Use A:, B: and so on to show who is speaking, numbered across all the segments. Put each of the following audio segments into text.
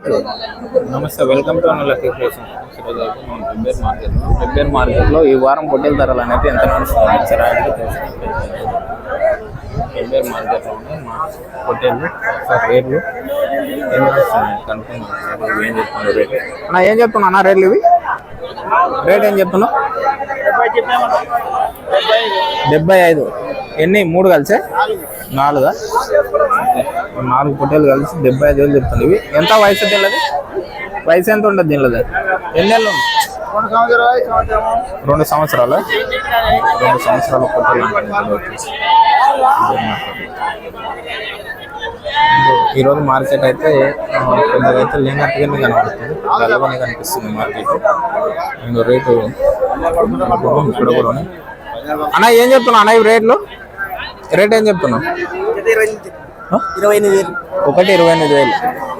A: నమస్తే welcome to Anna lucky creation ఈరోజు అయితే మనం పెబ్బేర్ మార్కెట్ పెబ్బేర్ మార్కెట్లో ఈ వారం పొట్టేల ధరలు అనేది ఎంత నడుస్తుంది సరే అనేది. పెబ్బేర్ మార్కెట్లో మా పొట్టేళ్ళు సార్ రేట్లు ఏం నడుస్తున్నాయి? సార్ ఇవి ఏం చెప్తున్నారు రేట్? అన్న ఏం చెప్తున్నా అన్న రేట్లు ఇవి? రేట్ ఏం చెప్తున్నావు? డెబ్బై ఐదు. ఎన్ని? మూడు కలిసే? నాలుగా. నాలుగు పొట్టేలు కలిసి డెబ్బై ఐదు వేలు చెప్తుంది. ఇవి ఎంత వయసు దీనిది వయసు ఎంత ఉంటుంది దీనిలో ఎన్ని నెలలు రెండు సంవత్సరాలు? రెండు సంవత్సరాల పొట్టేలు ఈరోజు మార్కెట్ అయితే ఆ, పెద్దగా అయితే లేనట్టుగానే కనబడుతుంది. గలవనే కనిపిస్తుంది మార్కెట్. ఇంకో రేటు ఇక్కడ కూడా. అన్న ఏం చెప్తున్నావు? అన్న ఇవి రేట్లు? రేట్ ఏం చెప్తున్నావు?
B: ఇరవై ఎనిమిది వేలు.
A: ఒకటి ఇరవై ఎనిమిది వేలు.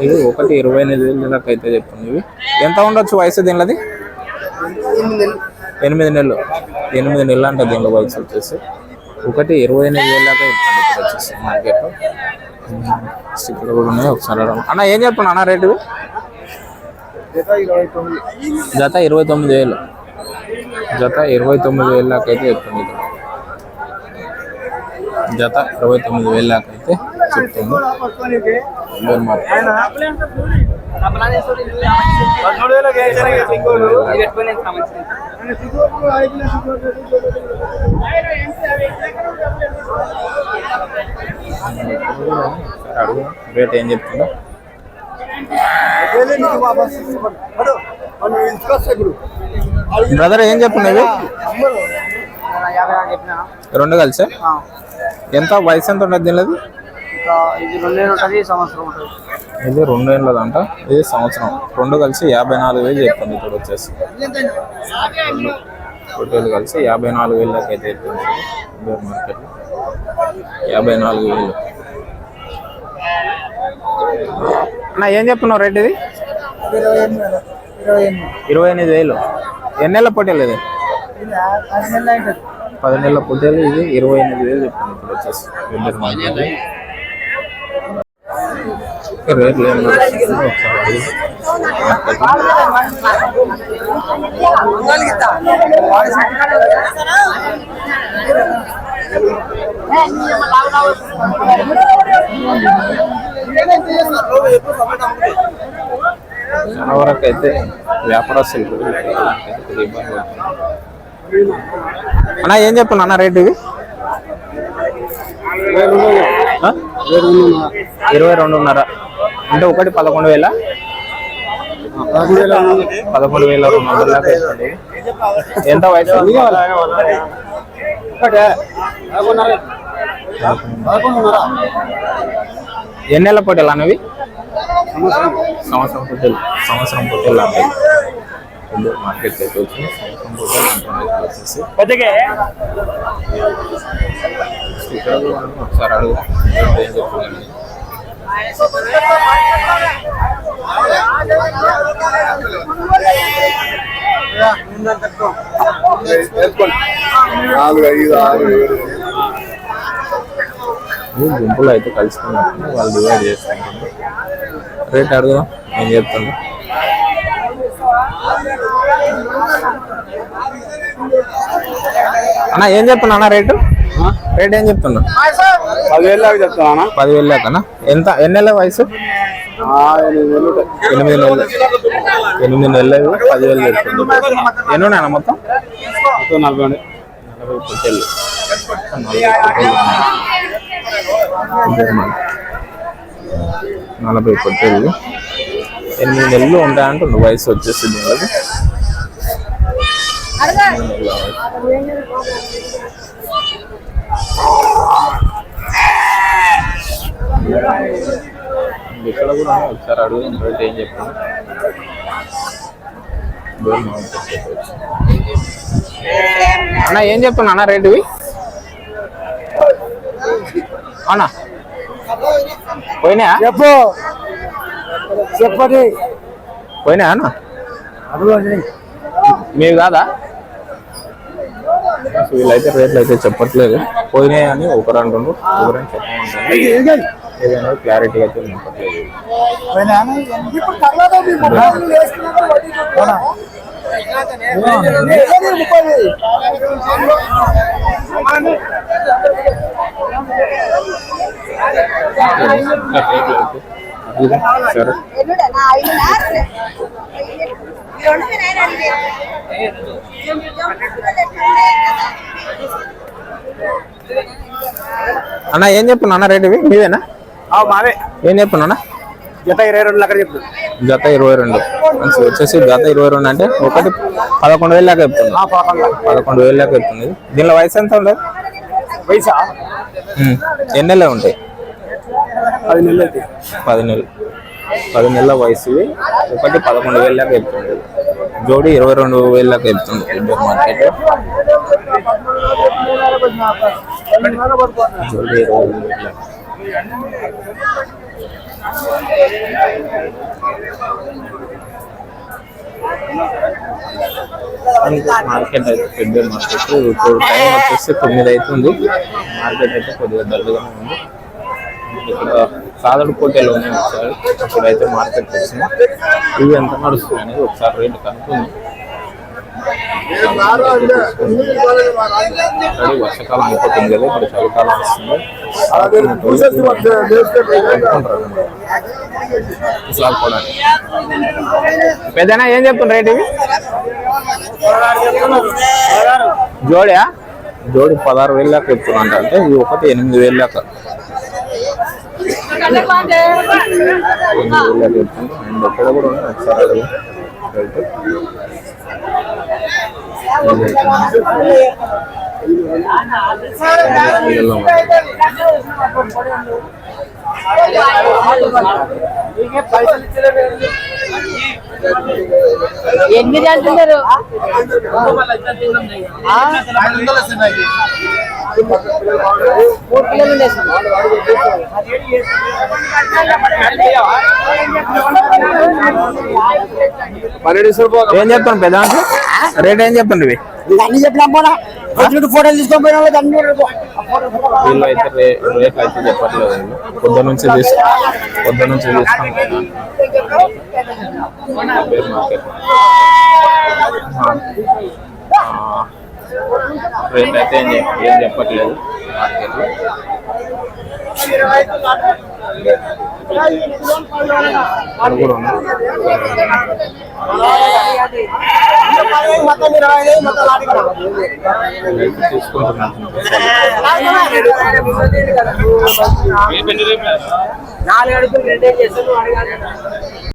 A: ఇది ఒకటి ఇరవై ఎనిమిది వేలు దాకా అయితే చెప్తుంది ఇవి. ఎంత ఉండొచ్చు వయసు దీనిది
B: ఎనిమిది నెలలు.
A: ఎనిమిది నెలలు. అంట దీనిలో వయసు వచ్చేసి. ఒకటి ఇరవై ఎనిమిది వేలు దాకా చెప్తుంది వచ్చేసి మార్కెట్లో. స్టిక్కర్ కూడా ఉన్నాయి ఒకసారి. అన్న ఏం చెప్తున్నా అన్న రేటు జత ఇరవై తొమ్మిది. వేలు. జత ఇరవై తొమ్మిది వేలు దాకా అయితే చెప్తుంది. జత ఇరవై తొమ్మిది వేలు దాకా అయితే చెప్తుంది. మార్కెట్. రేట్ ఏం చెప్తుందో? బ్రదర్ ఏం చెప్తున్నాయి రెండు కలిసే? ఎంత వయసు ఎంత ఉంటుంది దీనిది
B: ఇది రెండేళ్ళు ఉంటుంది సంవత్సరం ఉంటుంది.
A: ఇది రెండు సంవత్సరం. రెండు కలిసి యాభై నాలుగు వేలు చెప్తుంది ఇప్పుడు వచ్చేసి. పొట్టేలు కలిసి యాభై నాలుగు వేలు దాకా అయితే చెప్తుంది. బేర్ మార్కెట్లో యాభై నాలుగు వేలు. అన్న ఏం చెప్తున్నావు రేట్ ఇది?
B: ఇరవై ఎనిమిది
A: వేలు. ఎన్ని నెలల పొట్టేలు ఇది?
B: ఇది పది నెలల
A: పొట్టేలు ఇది ఇరవై ఎనిమిది వేలు చెప్తుంది ఇప్పుడు వచ్చేసి బేర్ మార్కెట్ రేట్లు ఏం చాలా వరకు అయితే వ్యాపారస్తులు ఇబ్బంది పడుతున్నారు. అన్న ఏం చెప్పను అన్న రేట్ ఇవి? ఇరవై రెండున్నర. అంటే ఒకటి పదకొండు వేల? పదకొండు వేల రెండు వందల ఎంత వయసు? ఎన్ని నెలల పొట్టేలు అన్నవి సంవత్సరం పొట్టెలు. సంవత్సరం పొట్టేలు అంటే మార్కెట్ అయితే వచ్చి సంవత్సరం అంటున్నాయి ఇక్కడ వచ్చేసి. ఇక్కడ కూడా ఒకసారి అడుగు. ఏం చెప్తున్నాను?
C: నాలుగు ఐదు ఆరు ఏడు
A: గుంపులో అయితే కలుసుకున్నట్టు వాళ్ళు డివైడ్ చేసుకుంటారు రేట్ అడుగుదాం ఏం చెప్తుంది అన్న ఏం చెప్తున్నా అన్న రేటు? రేట్ ఏం చెప్తున్నా
C: పదివేలు దాకా చెప్తానా
A: పదివేలు దాకానా ఎంత ఎన్ని నెలల వయసు? ఎనిమిది నెలలు ఎనిమిది నెలలు. పదివేలు చెప్తుంది ఎన్ని ఉన్నాయన్న మొత్తం?
C: నలభై
A: నలభై పొట్టేళ్ళు నలభై పొట్టేళ్ళు ఉన్నాయి. నలభై పొట్టేళ్ళు ఎనిమిది నెలలు ఉంటాయంటుండు వయసు వచ్చేసి దీనికి ఇక్కడ కూడా. ఒకసారి అడుగు రేట్ ఏం చెప్పాను? అన్న ఏం చెప్తున్నా అన్న రేటు ఇవి అవునా పోయినాయా?
B: చెప్పు. చెప్పండి.
A: పోయినాయా అన్న? మీవి కాదా? వీళ్ళైతే రేట్లు అయితే చెప్పట్లేదు. పోయినాయి అని ఒకరు అంటుండ్రు ఒకరని చెప్పమంటారు ఏదైనా క్లారిటీ అయితే చెప్పట్లేదు.
B: ఇప్పుడు తర్వాత మీ మొబైల్ వేసుకున్నాక వడ్డీ చూపుతారా? ఏది ముప్పై?
A: ఇదా? సరే
D: ఎల్లుడనా ఐదున్నర రెండు నేను అడిగే
A: అన్న ఏం చెప్పున్నా అన్న రేట్ ఇవి? మీదేనా
C: మావే.
A: ఏం చెప్పున్నా అన్న?
C: జత ఇరవై రెండు లెక్క చెప్పు.
A: జత ఇరవై రెండు. వచ్చేసి జత ఇరవై రెండు అంటే ఒకటి పదకొండు వేలు దాకా చెప్తుంది పదకొండు. వేలు దాకా చెప్తుంది దీనిలో వయసు ఎంత ఉండదు ఉమ్. ఎన్ని నెలలు ఉంటాయి?
C: పది నెలలు
A: పది నెలలు. పది నెలల వయసు ఒకటి పదకొండు వేలు దాకా చెప్తుంది జోడి ఇరవై రెండు వేలకు వెళ్తుంది చెప్తుంది ఇండోర్ మార్కెట్. జోడి ఇరవై రెండు మార్కెట్ అయితే పెద్ద మార్కెట్. ఇప్పుడు టైం వచ్చేసి తొమ్మిది అవుతుంది. మార్కెట్ అయితే కొద్దిగా దగ్గరగా ఉంది. ఇక్కడ సాదడుకోటలోనే పోటీలు ఉన్నాయి ఒకసారి ఇప్పుడైతే మార్కెట్ వచ్చింది ఇవి ఎంత నడుస్తుంది అనేది ఒకసారి రేటు కనుక్కుంది. ఆల్రెడీ వర్షాకాలం అయిపోతుంది కదా ఇప్పుడు చలికాలం వస్తుంది. పెద్దనా ఏం చెప్తున్నారు రేట్ ఇవి? జోడియా? జోడి పదహారు వేలు దాకా చెప్తున్నా అంటే ఇది ఒకటి ఎనిమిది వేలు దాకా ఎనిమిది వేలు దాకా చెప్తుంది అండ్ ఎక్కడ కూడా ఉన్నాయి ఒకసారి అడుగు. రేటు.
D: ఎనిమిది అంటున్నారు. మూడు కిలోలు
A: ఏం చెప్తాను పెద్ద రేట్ ఏం చెప్తాను ఇవి
B: అన్ని చెప్పినా పోనా? వచ్చినట్టు ఫోటోలు తీసుకొని పోయిన వాళ్ళు అన్ని
A: వీళ్ళు అయితే రే రేట్ అయితే చెప్పట్లేదు పొద్దు నుంచి పొద్దు నుంచి రేట్ అయితే ఏం చెప్పట్లేదు. మార్కెట్లో
B: మొత్తం ఇరవై ఐదు మొత్తం నాలుగు అడుగులు రెండే చేస్తాను అడగాలి.